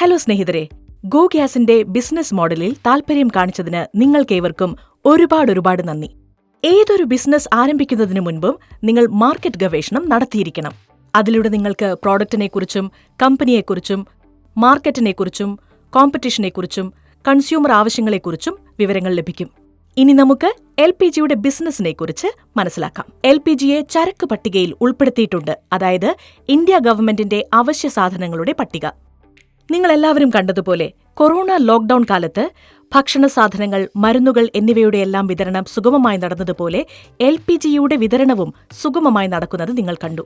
Hello സ്നേഹിതരെ go ഗ്യാസിന്റെ business മോഡലിൽ താൽപര്യം കാണിച്ചതിന് നിങ്ങൾക്കേവർക്കും ഒരുപാട് ഒരുപാട് നന്ദി. ഏതൊരു ബിസിനസ് ആരംഭിക്കുന്നതിനു മുൻപും നിങ്ങൾ മാർക്കറ്റ് ഗവേഷണം നടത്തിയിരിക്കണം. അതിലൂടെ നിങ്ങൾക്ക് പ്രോഡക്റ്റിനെക്കുറിച്ചും കമ്പനിയെക്കുറിച്ചും മാർക്കറ്റിനെക്കുറിച്ചും കോമ്പറ്റീഷനെക്കുറിച്ചും കൺസ്യൂമർ ആവശ്യങ്ങളെക്കുറിച്ചും വിവരങ്ങൾ ലഭിക്കും. ഇനി നമുക്ക് എൽ പി ജിയുടെ ബിസിനസിനെ കുറിച്ച് മനസ്സിലാക്കാം. എൽ പി ജിയെ ചരക്ക് പട്ടികയിൽ ഉൾപ്പെടുത്തിയിട്ടുണ്ട്. അതായത് ഇന്ത്യ ഗവൺമെന്റിന്റെ അവശ്യ സാധനങ്ങളുടെ പട്ടിക. നിങ്ങൾ എല്ലാവരും കണ്ടതുപോലെ കൊറോണ ലോക്ഡൌൺ കാലത്ത് ഭക്ഷണ സാധനങ്ങൾ മരുന്നുകൾ എന്നിവയുടെ എല്ലാം വിതരണം സുഗമമായി നടന്നതുപോലെ എൽ പി ജിയുടെ വിതരണവും സുഗമമായി നടക്കുന്നത് നിങ്ങൾ കണ്ടു.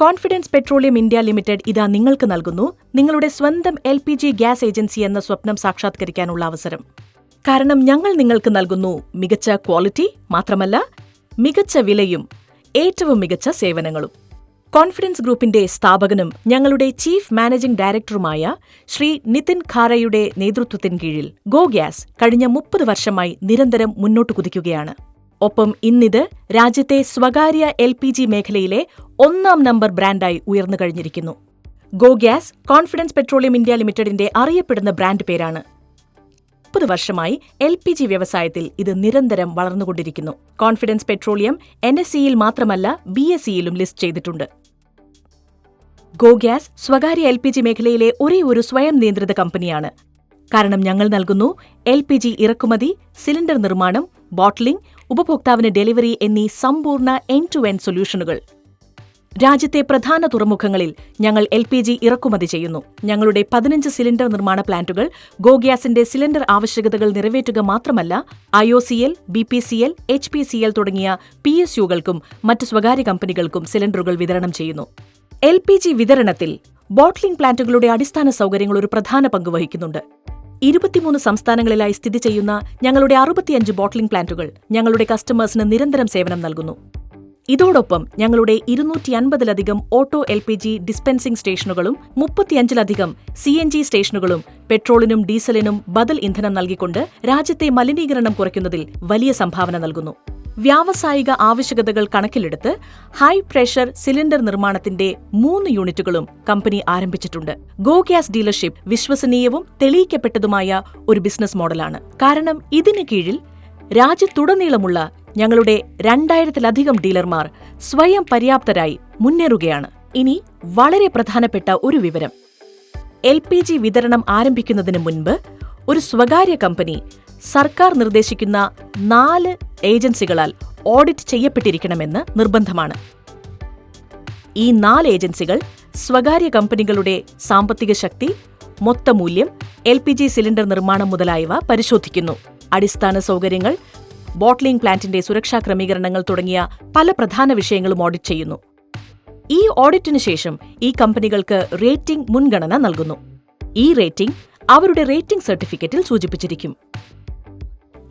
കോൺഫിഡൻസ് പെട്രോളിയം ഇന്ത്യ ലിമിറ്റഡ് ഇതാ നിങ്ങൾക്ക് നൽകുന്നു നിങ്ങളുടെ സ്വന്തം L P G gas agency എന്ന സ്വപ്നം സാക്ഷാത്കരിക്കാനുള്ള അവസരം. കാരണം ഞങ്ങൾ നിങ്ങൾക്ക് നൽകുന്നു മികച്ച ക്വാളിറ്റി മാത്രമല്ല മികച്ച വിലയും ഏറ്റവും മികച്ച സേവനങ്ങളും. കോൺഫിഡൻസ് ഗ്രൂപ്പിന്റെ സ്ഥാപകനും ഞങ്ങളുടെ ചീഫ് മാനേജിംഗ് ഡയറക്ടറുമായ ശ്രീ നിതിൻ ഖാരയുടെ നേതൃത്വത്തിൻ കീഴിൽ ഗോ ഗ്യാസ് കഴിഞ്ഞ മുപ്പത് വർഷമായി നിരന്തരം മുന്നോട്ട് കുതിക്കുകയാണ്. ഒപ്പം ഇന്നിത് രാജ്യത്തെ സ്വകാര്യ എൽ പി ജി മേഖലയിലെ ഒന്നാം നമ്പർ ബ്രാൻഡായി ഉയർന്നു കഴിഞ്ഞിരിക്കുന്നു. Go Gas Confidence Petroleum India ലിമിറ്റഡിന്റെ അറിയപ്പെടുന്ന ബ്രാൻഡ് പേരാണ്. മുപ്പത് വർഷമായി എൽ പി ജി വ്യവസായത്തിൽ ഇത് നിരന്തരം വളർന്നുകൊണ്ടിരിക്കുന്നു. കോൺഫിഡൻസ് പെട്രോളിയം എൻ എസ് സിയിൽ മാത്രമല്ല ബി എസ് സിയിലും ലിസ്റ്റ് ചെയ്തിട്ടുണ്ട്. ഗോ ഗ്യാസ് സ്വകാര്യ എൽ പി ജി മേഖലയിലെ ഒരേ ഒരു സ്വയം നിയന്ത്രിത കമ്പനിയാണ്. കാരണം ഞങ്ങൾ നൽകുന്നു എൽ പി ജി ഇറക്കുമതി സിലിണ്ടർ നിർമ്മാണം ബോട്ട്ലിംഗ് ഉപഭോക്താവിന് ഡെലിവറി എന്നീ സമ്പൂർണ എൻ ടു എൻ സൊല്യൂഷനുകൾ. രാജ്യത്തെ പ്രധാന തുറമുഖങ്ങളിൽ ഞങ്ങൾ എൽ പി ജി ഇറക്കുമതി ചെയ്യുന്നു. ഞങ്ങളുടെ പതിനഞ്ച് സിലിണ്ടർ നിർമ്മാണ പ്ലാന്റുകൾ ഗോഗ്യാസിന്റെ സിലിണ്ടർ ആവശ്യകതകൾ നിറവേറ്റുക മാത്രമല്ല I O C L B P C L H P C L തുടങ്ങിയ പി എസ് യുകൾക്കും മറ്റ് സ്വകാര്യ കമ്പനികൾക്കും സിലിണ്ടറുകൾ വിതരണം ചെയ്യുന്നു. എൽ പി ജി വിതരണത്തിൽ ബോട്ട്ലിംഗ് പ്ലാന്റുകളുടെ അടിസ്ഥാന സൗകര്യങ്ങൾ ഒരു പ്രധാന പങ്ക് വഹിക്കുന്നുണ്ട്. ഇരുപത്തിമൂന്ന് സംസ്ഥാനങ്ങളിലായി സ്ഥിതി ചെയ്യുന്ന ഞങ്ങളുടെ അറുപത്തിയഞ്ച് ബോട്ട്ലിംഗ് പ്ലാന്റുകൾ ഞങ്ങളുടെ കസ്റ്റമേഴ്സിന് നിരന്തരം സേവനം നൽകുന്നു. ഇതോടൊപ്പം ഞങ്ങളുടെ ഇരുന്നൂറ്റി അൻപതിലധികം auto L P G dispensing സ്റ്റേഷനുകളും മുപ്പത്തിയഞ്ചിലധികം സി എൻ ജി സ്റ്റേഷനുകളും പെട്രോളിനും ഡീസലിനും ബദൽ ഇന്ധനം നൽകിക്കൊണ്ട് രാജ്യത്തെ മലിനീകരണം കുറയ്ക്കുന്നതിൽ വലിയ സംഭാവന നൽകുന്നു. വ്യാവസായിക ആവശ്യകതകൾ കണക്കിലെടുത്ത് ഹൈ പ്രഷർ സിലിണ്ടർ നിർമ്മാണത്തിന്റെ മൂന്ന് യൂണിറ്റുകളും കമ്പനി ആരംഭിച്ചിട്ടുണ്ട്. ഗോ ഗ്യാസ് ഡീലർഷിപ്പ് വിശ്വസനീയവും തെളിയിക്കപ്പെട്ടതുമായ ഒരു ബിസിനസ് മോഡലാണ്. കാരണം ഇതിന് കീഴിൽ രാജ്യത്തുടനീളമുള്ള ഞങ്ങളുടെ രണ്ടായിരത്തിലധികം ഡീലർമാർ സ്വയം പര്യാപ്തരായി മുന്നേറുകയാണ്. ഇനി വളരെ പ്രധാനപ്പെട്ട ഒരു വിവരം. എൽ പി ജി വിതരണം ആരംഭിക്കുന്നതിന് മുൻപ് ഒരു സ്വകാര്യ കമ്പനി സർക്കാർ നിർദ്ദേശിക്കുന്ന നാല് ഏജൻസികളാൽ ഓഡിറ്റ് ചെയ്യപ്പെട്ടിരിക്കണമെന്ന് നിർബന്ധമാണ്. ഈ നാല് ഏജൻസികൾ സ്വകാര്യ കമ്പനികളുടെ സാമ്പത്തിക ശക്തി മൊത്തമൂല്യം എൽ പി ജി സിലിണ്ടർ നിർമ്മാണം മുതലായവ പരിശോധിക്കുന്നു. അടിസ്ഥാന സൗകര്യങ്ങൾ ബോട്ട്ലിംഗ് പ്ലാന്റിന്റെ സുരക്ഷാ ക്രമീകരണങ്ങൾ തുടങ്ങിയ പല പ്രധാന വിഷയങ്ങളും ഓഡിറ്റ് ചെയ്യുന്നു. ഈ ഓഡിറ്റിനു ശേഷം ഈ കമ്പനികൾക്ക് റേറ്റിംഗ് മുൻഗണന നൽകുന്നു. ഈ റേറ്റിംഗ് അവരുടെ റേറ്റിംഗ് സർട്ടിഫിക്കറ്റിൽ സൂചിപ്പിച്ചിരിക്കും.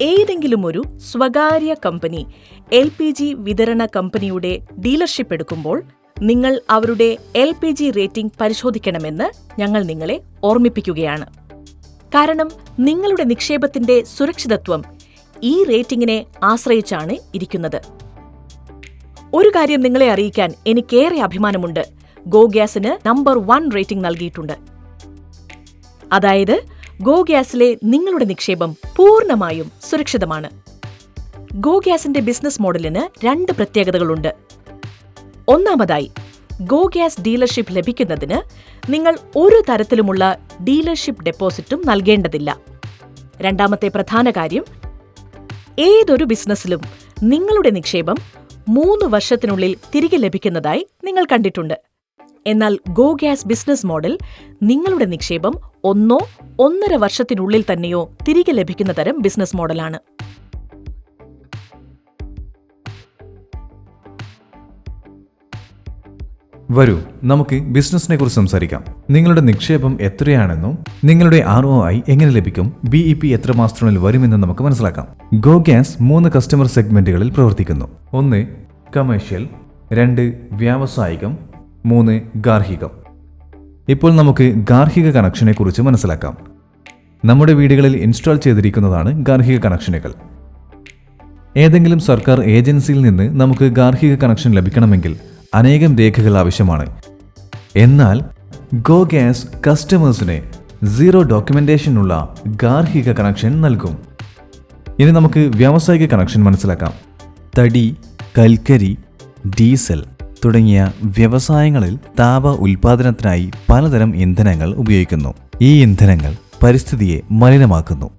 ഏതെങ്കിലും ഒരു സ്വകാര്യ കമ്പനി എൽ പി ജി വിതരണ കമ്പനിയുടെ ഡീലർഷിപ്പ് എടുക്കുമ്പോൾ നിങ്ങൾ അവരുടെ എൽ പി ജി റേറ്റിംഗ് പരിശോധിക്കണമെന്ന് ഞങ്ങൾ നിങ്ങളെ ഓർമ്മിപ്പിക്കുകയാണ്. കാരണം നിങ്ങളുടെ നിക്ഷേപത്തിന്റെ സുരക്ഷിതത്വം ഈ റേറ്റിംഗിനെ ആശ്രയിച്ചാണ് ഇരിക്കുന്നത്. ഒരു കാര്യം നിങ്ങളെ അറിയിക്കാൻ എനിക്കേറെ അഭിമാനമുണ്ട്. ഗോ ഗ്യാസിന് നമ്പർ വൺ റേറ്റിംഗ് നൽകിയിട്ടുണ്ട്. അതായത് ഗോ ഗ്യാസിലെ നിങ്ങളുടെ നിക്ഷേപം പൂർണമായും സുരക്ഷിതമാണ്. ഗോ ഗ്യാസിന്റെ ബിസിനസ് മോഡലിന് രണ്ട് പ്രത്യേകതകളുണ്ട്. ഒന്നാമതായി ഗോ ഗ്യാസ് ഡീലർഷിപ്പ് ലഭിക്കുന്നതിന് നിങ്ങൾ ഒരു തരത്തിലുമുള്ള ഡീലർഷിപ്പ് ഡെപ്പോസിറ്റും നൽകേണ്ടതില്ല. രണ്ടാമത്തെ പ്രധാന കാര്യം ഏതൊരു ബിസിനസ്സിലും നിങ്ങളുടെ നിക്ഷേപം മൂന്ന് വർഷത്തിനുള്ളിൽ തിരികെ ലഭിക്കുന്നതായി നിങ്ങൾ കണ്ടിട്ടുണ്ട്. എന്നാൽ ഗോ ഗ്യാസ് ബിസിനസ് മോഡൽ നിങ്ങളുടെ നിക്ഷേപം ഒന്നോ ഒന്നര വർഷത്തിനുള്ളിൽ തന്നെയോ തിരികെ ലഭിക്കുന്ന തരം ബിസിനസ് മോഡലാണ്. വരൂ നമുക്ക് ബിസിനസിനെ കുറിച്ച് സംസാരിക്കാം. നിങ്ങളുടെ നിക്ഷേപം എത്രയാണെന്നും നിങ്ങളുടെ ആർ ഒ ഐ എങ്ങനെ ലഭിക്കും ബി ഇ പി എത്ര മാസത്തിനുള്ളിൽ വരുമെന്നും നമുക്ക് മനസ്സിലാക്കാം. ഗോ ഗ്യാസ് മൂന്ന് കസ്റ്റമർ സെഗ്മെന്റുകളിൽ പ്രവർത്തിക്കുന്നു. ഒന്ന് കമേഴ്ഷ്യൽ രണ്ട് വ്യാവസായികം മൂന്ന് ഗാർഹികം. ഇപ്പോൾ നമുക്ക് ഗാർഹിക കണക്ഷനെ കുറിച്ച് മനസ്സിലാക്കാം. നമ്മുടെ വീടുകളിൽ ഇൻസ്റ്റാൾ ചെയ്തിരിക്കുന്നതാണ് ഗാർഹിക കണക്ഷനുകൾ ഏതെങ്കിലും സർക്കാർ ഏജൻസിയിൽ നിന്ന് നമുക്ക് ഗാർഹിക കണക്ഷൻ ലഭിക്കണമെങ്കിൽ അനേകം രേഖകൾ ആവശ്യമാണ്. എന്നാൽ ഗോ ഗ്യാസ് കസ്റ്റമേഴ്സിന് സീറോ ഡോക്യുമെന്റേഷനുള്ള ഗാർഹിക കണക്ഷൻ നൽകും. ഇനി നമുക്ക് വ്യാവസായിക കണക്ഷൻ മനസ്സിലാക്കാം. തടി കൽക്കരി ഡീസൽ തുടങ്ങിയ വ്യവസായങ്ങളിൽ താപ ഉൽപാദനത്തിനായി പലതരം ഇന്ധനങ്ങൾ ഉപയോഗിക്കുന്നു. ഈ ഇന്ധനങ്ങൾ പരിസ്ഥിതിയെ മലിനമാക്കുന്നു.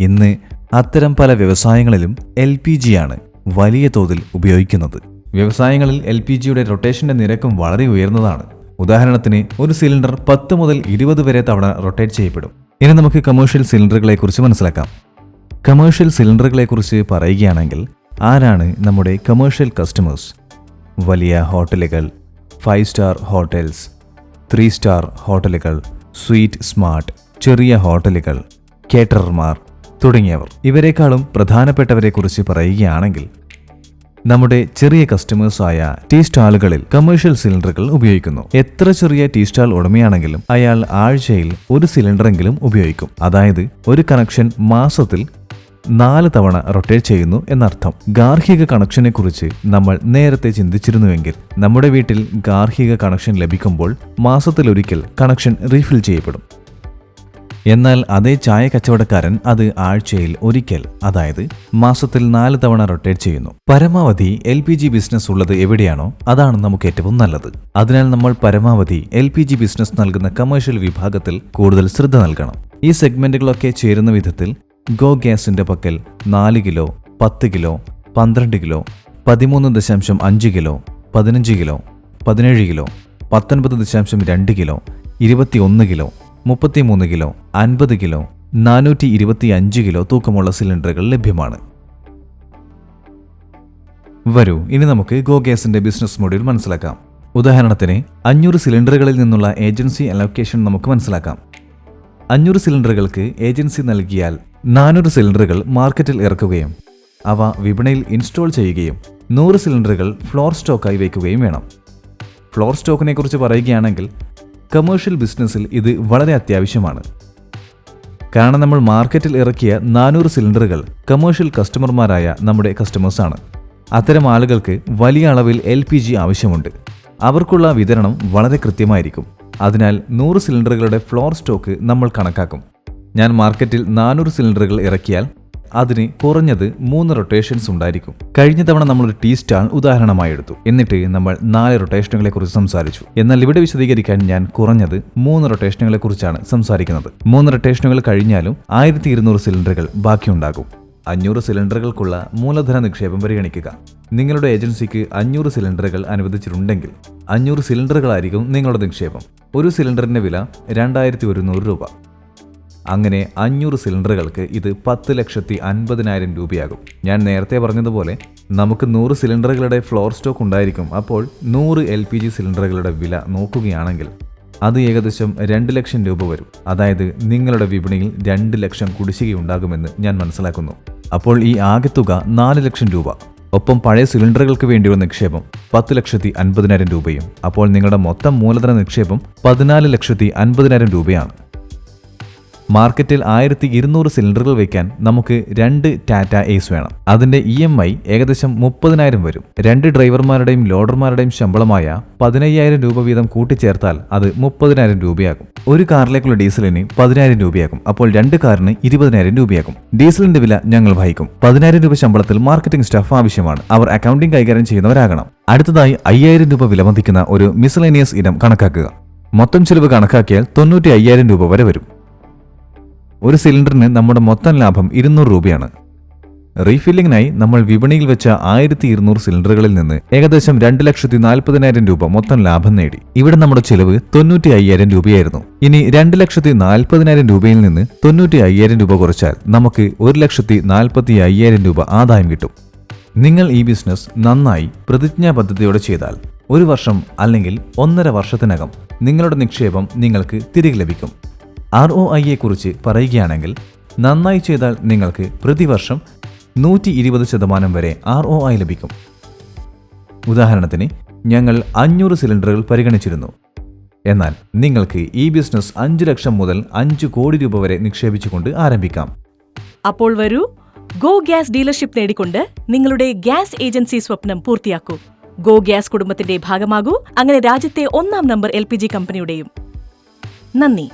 ഇന്ന് അത്തരം പല വ്യവസായങ്ങളിലും എൽ പി ജിയാണ് വലിയ തോതിൽ ഉപയോഗിക്കുന്നത്. വ്യവസായങ്ങളിൽ എൽ പി ജിയുടെ റൊട്ടേഷന്റെ നിരക്കും വളരെ ഉയർന്നതാണ്. ഉദാഹരണത്തിന് ഒരു സിലിണ്ടർ പത്ത് മുതൽ ഇരുപത് വരെ തവണ റൊട്ടേറ്റ് ചെയ്യപ്പെടും. ഇനി നമുക്ക് കമേഴ്ഷ്യൽ സിലിണ്ടറുകളെ കുറിച്ച് മനസ്സിലാക്കാം. കമേഴ്ഷ്യൽ സിലിണ്ടറുകളെ കുറിച്ച് പറയുകയാണെങ്കിൽ ആരാണ് നമ്മുടെ കമേഴ്ഷ്യൽ കസ്റ്റമേഴ്സ്? വലിയ ഹോട്ടലുകൾ. Five star hotels. Three star ഹോട്ടലുകൾ. സ്വീറ്റ് സ്മാർട്ട് ചെറിയ ഹോട്ടലുകൾ. കേറ്ററർമാർ തുടങ്ങിയവർ. ഇവരെക്കാളും പ്രധാനപ്പെട്ടവരെക്കുറിച്ച് പറയുകയാണെങ്കിൽ നമ്മുടെ ചെറിയ കസ്റ്റമേഴ്സായ ടീ സ്റ്റാളുകളിൽ കമേഴ്ഷ്യൽ സിലിണ്ടറുകൾ ഉപയോഗിക്കുന്നു. എത്ര ചെറിയ ടീ സ്റ്റാൾ ഉടമയാണെങ്കിലും അയാൾ ആഴ്ചയിൽ ഒരു സിലിണ്ടറെങ്കിലും ഉപയോഗിക്കും. അതായത് ഒരു കണക്ഷൻ മാസത്തിൽ നാല് തവണ റൊട്ടേറ്റ് ചെയ്യുന്നു എന്നർത്ഥം. ഗാർഹിക കണക്ഷനെ കുറിച്ച് നമ്മൾ നേരത്തെ ചിന്തിച്ചിരുന്നുവെങ്കിൽ നമ്മുടെ വീട്ടിൽ ഗാർഹിക കണക്ഷൻ ലഭിക്കുമ്പോൾ മാസത്തിലൊരിക്കൽ കണക്ഷൻ റീഫിൽ ചെയ്യപ്പെടും. എന്നാൽ അതേ ചായ കച്ചവടക്കാരൻ അത് ആഴ്ചയിൽ ഒരിക്കൽ അതായത് മാസത്തിൽ നാല് തവണ റൊട്ടേറ്റ് ചെയ്യുന്നു. പരമാവധി എൽ പി ജി ബിസിനസ് ഉള്ളത് എവിടെയാണോ അതാണ് നമുക്ക് ഏറ്റവും നല്ലത്. അതിനാൽ നമ്മൾ പരമാവധി എൽ പി ജി ബിസിനസ് നൽകുന്ന കമേഴ്ഷ്യൽ വിഭാഗത്തിൽ കൂടുതൽ ശ്രദ്ധ നൽകണം. ഈ സെഗ്മെന്റുകളൊക്കെ ചേരുന്ന വിധത്തിൽ ഗോ ഗ്യാസിന്റെ പക്കൽ നാല് കിലോ പത്ത് കിലോ പന്ത്രണ്ട് കിലോ പതിമൂന്ന് ദശാംശം അഞ്ച് കിലോ പതിനഞ്ച് കിലോ പതിനേഴ് കിലോ പത്തൊൻപത് ദശാംശം രണ്ട് കിലോ ഇരുപത്തിയൊന്ന് കിലോ മുപ്പത്തിമൂന്ന് കിലോ അൻപത് കിലോ നാനൂറ്റി ഇരുപത്തി അഞ്ച് കിലോ തൂക്കമുള്ള സിലിണ്ടറുകൾ ലഭ്യമാണ്. വരൂ ഇനി നമുക്ക് ഗോ ഗ്യാസിന്റെ ബിസിനസ് മോഡൽ മനസ്സിലാക്കാം. ഉദാഹരണത്തിന് അഞ്ഞൂറ് സിലിണ്ടറുകളിൽ നിന്നുള്ള ഏജൻസി അലോക്കേഷൻ നമുക്ക് മനസ്സിലാക്കാം. അഞ്ഞൂറ് സിലിണ്ടറുകൾക്ക് ഏജൻസി നൽകിയാൽ നാനൂറ് സിലിണ്ടറുകൾ മാർക്കറ്റിൽ ഇറക്കുകയും അവ വിപണിയിൽ ഇൻസ്റ്റാൾ ചെയ്യുകയും നൂറ് സിലിണ്ടറുകൾ ഫ്ലോർ സ്റ്റോക്കായി വയ്ക്കുകയും വേണം. ഫ്ലോർ സ്റ്റോക്കിനെ കുറിച്ച് പറയുകയാണെങ്കിൽ കമേഴ്ഷ്യൽ ബിസിനസ്സിൽ ഇത് വളരെ അത്യാവശ്യമാണ്. കാരണം നമ്മൾ മാർക്കറ്റിൽ ഇറക്കിയ നാനൂറ് സിലിണ്ടറുകൾ കമേഴ്ഷ്യൽ കസ്റ്റമർമാരായ നമ്മുടെ കസ്റ്റമേഴ്സാണ് അത്തരം ആളുകൾക്ക് വലിയ അളവിൽ എൽ ആവശ്യമുണ്ട്. അവർക്കുള്ള വിതരണം വളരെ കൃത്യമായിരിക്കും. അതിനാൽ നൂറ് സിലിണ്ടറുകളുടെ ഫ്ലോർ സ്റ്റോക്ക് നമ്മൾ കണക്കാക്കും. ഞാൻ മാർക്കറ്റിൽ നാനൂറ് സിലിണ്ടറുകൾ ഇറക്കിയാൽ അതിന് കുറഞ്ഞത് മൂന്ന് റൊട്ടേഷൻസ് ഉണ്ടായിരിക്കും. കഴിഞ്ഞ തവണ നമ്മൾ ഒരു ടീ സ്റ്റാൾ ഉദാഹരണമായി എടുത്തു. എന്നിട്ട് നമ്മൾ നാല് റൊട്ടേഷനുകളെ കുറിച്ച് സംസാരിച്ചു. എന്നാൽ ഇവിടെ വിശദീകരിക്കാൻ ഞാൻ കുറഞ്ഞത് മൂന്ന് റൊട്ടേഷനുകളെ കുറിച്ചാണ് സംസാരിക്കുന്നത്. മൂന്ന് റൊട്ടേഷനുകൾ കഴിഞ്ഞാലും ആയിരത്തി സിലിണ്ടറുകൾ ബാക്കിയുണ്ടാകും. അഞ്ഞൂറ് സിലിണ്ടറുകൾക്കുള്ള മൂലധന നിക്ഷേപം പരിഗണിക്കുക. നിങ്ങളുടെ ഏജൻസിക്ക് അഞ്ഞൂറ് സിലിണ്ടറുകൾ അനുവദിച്ചിട്ടുണ്ടെങ്കിൽ അഞ്ഞൂറ് സിലിണ്ടറുകളായിരിക്കും നിങ്ങളുടെ നിക്ഷേപം. ഒരു സിലിണ്ടറിന്റെ വില രണ്ടായിരത്തി ഒരുന്നൂറ് രൂപ. അങ്ങനെ അഞ്ഞൂറ് സിലിണ്ടറുകൾക്ക് ഇത് പത്ത് ലക്ഷത്തി അൻപതിനായിരം രൂപയാകും. ഞാൻ നേരത്തെ പറഞ്ഞതുപോലെ നമുക്ക് നൂറ് സിലിണ്ടറുകളുടെ ഫ്ലോർ സ്റ്റോക്ക് ഉണ്ടായിരിക്കും. അപ്പോൾ നൂറ് എൽ പി ജി സിലിണ്ടറുകളുടെ വില നോക്കുകയാണെങ്കിൽ അത് ഏകദേശം രണ്ട് ലക്ഷം രൂപ വരും. അതായത് നിങ്ങളുടെ വിപണിയിൽ രണ്ട് ലക്ഷം കുടിശ്ശികയുണ്ടാകുമെന്ന് ഞാൻ മനസ്സിലാക്കുന്നു. അപ്പോൾ ഈ ആകെ തുക നാല് ലക്ഷം രൂപ. ഒപ്പം പഴയ സിലിണ്ടറുകൾക്ക് വേണ്ടിയുള്ള നിക്ഷേപം പത്ത് ലക്ഷത്തി അൻപതിനായിരം രൂപയും അപ്പോൾ നിങ്ങളുടെ മൊത്തം മൂലധന നിക്ഷേപം പതിനാല് ലക്ഷത്തി അൻപതിനായിരം രൂപയാണ്. മാർക്കറ്റിൽ ആയിരത്തി ഇരുന്നൂറ് സിലിണ്ടറുകൾ വയ്ക്കാൻ നമുക്ക് രണ്ട് ടാറ്റ ഏസ് വേണം. അതിന്റെ ഇ എം ഐ ഏകദേശം മുപ്പതിനായിരം വരും. രണ്ട് ഡ്രൈവർമാരുടെയും ലോഡർമാരുടെയും ശമ്പളമായ പതിനയ്യായിരം രൂപ വീതം കൂട്ടിച്ചേർത്താൽ അത് മുപ്പതിനായിരം രൂപയാകും. ഒരു കാറിലേക്കുള്ള ഡീസലിന് പതിനായിരം രൂപയാകും. അപ്പോൾ രണ്ട് കാറിന് ഇരുപതിനായിരം രൂപയാകും. ഡീസലിന്റെ വില ഞങ്ങൾ വഹിക്കും. പതിനായിരം രൂപ ശമ്പളത്തിൽ മാർക്കറ്റിംഗ് സ്റ്റാഫ് ആവശ്യമാണ്. അവർ അക്കൗണ്ടിംഗ് കൈകാര്യം ചെയ്യുന്നവരാകണം. അടുത്തതായി അയ്യായിരം രൂപ വിലമതിക്കുന്ന ഒരു മിസലേനിയസ് ഇനം കണക്കാക്കുക. മൊത്തം ചെലവ് കണക്കാക്കിയാൽ തൊണ്ണൂറ്റി അയ്യായിരം രൂപ വരെ വരും. ഒരു സിലിണ്ടറിന് നമ്മുടെ മൊത്തം ലാഭം ഇരുന്നൂറ് രൂപയാണ്. റീഫില്ലിംഗിനായി നമ്മൾ വിപണിയിൽ വെച്ച ആയിരത്തി ഇരുന്നൂറ് സിലിണ്ടറുകളിൽ നിന്ന് ഏകദേശം രണ്ട് ലക്ഷത്തി നാൽപ്പതിനായിരം രൂപ മൊത്തം ലാഭം നേടി. ഇവിടെ നമ്മുടെ ചെലവ് തൊണ്ണൂറ്റി അയ്യായിരം രൂപയായിരുന്നു. ഇനി രണ്ട് ലക്ഷത്തി നാൽപ്പതിനായിരം രൂപയിൽ നിന്ന് തൊണ്ണൂറ്റി അയ്യായിരം രൂപ കുറച്ചാൽ നമുക്ക് ഒരു ലക്ഷത്തി നാൽപ്പത്തി അയ്യായിരം രൂപ ആദായം കിട്ടും. നിങ്ങൾ ഈ ബിസിനസ് നന്നായി പ്രതിജ്ഞാബദ്ധതയോടെ ചെയ്താൽ ഒരു വർഷം അല്ലെങ്കിൽ ഒന്നര വർഷത്തിനകം നിങ്ങളുടെ നിക്ഷേപം നിങ്ങൾക്ക് തിരികെ ലഭിക്കും. ആർ ഒ ഐയെക്കുറിച്ച് പറയുകയാണെങ്കിൽ നന്നായി ചെയ്താൽ നിങ്ങൾക്ക് പ്രതിവർഷം നൂറ്റി ഇരുപത് ശതമാനം വരെ ആർ ഒ ഐ ലഭിക്കും. ഉദാഹരണത്തിന് ഞങ്ങൾ അഞ്ഞൂറ് സിലിണ്ടറുകൾ പരിഗണിച്ചിരുന്നു. എന്നാൽ നിങ്ങൾക്ക് ഈ ബിസിനസ് അഞ്ച് ലക്ഷം മുതൽ അഞ്ച് കോടി രൂപ വരെ നിക്ഷേപിച്ചുകൊണ്ട് ആരംഭിക്കാം. അപ്പോൾ വരൂ. ഗോ ഗ്യാസ് ഡീലർഷിപ്പ് നേടിക്കൊണ്ട് നിങ്ങളുടെ ഗ്യാസ് ഏജൻസി സ്വപ്നം പൂർത്തിയാക്കൂ. ഗോ ഗ്യാസ് കുടുംബത്തിന്റെ ഭാഗമാകൂ. അങ്ങനെ രാജ്യത്തെ ഒന്നാം നമ്പർ എൽ കമ്പനിയുടെയും. നന്ദി.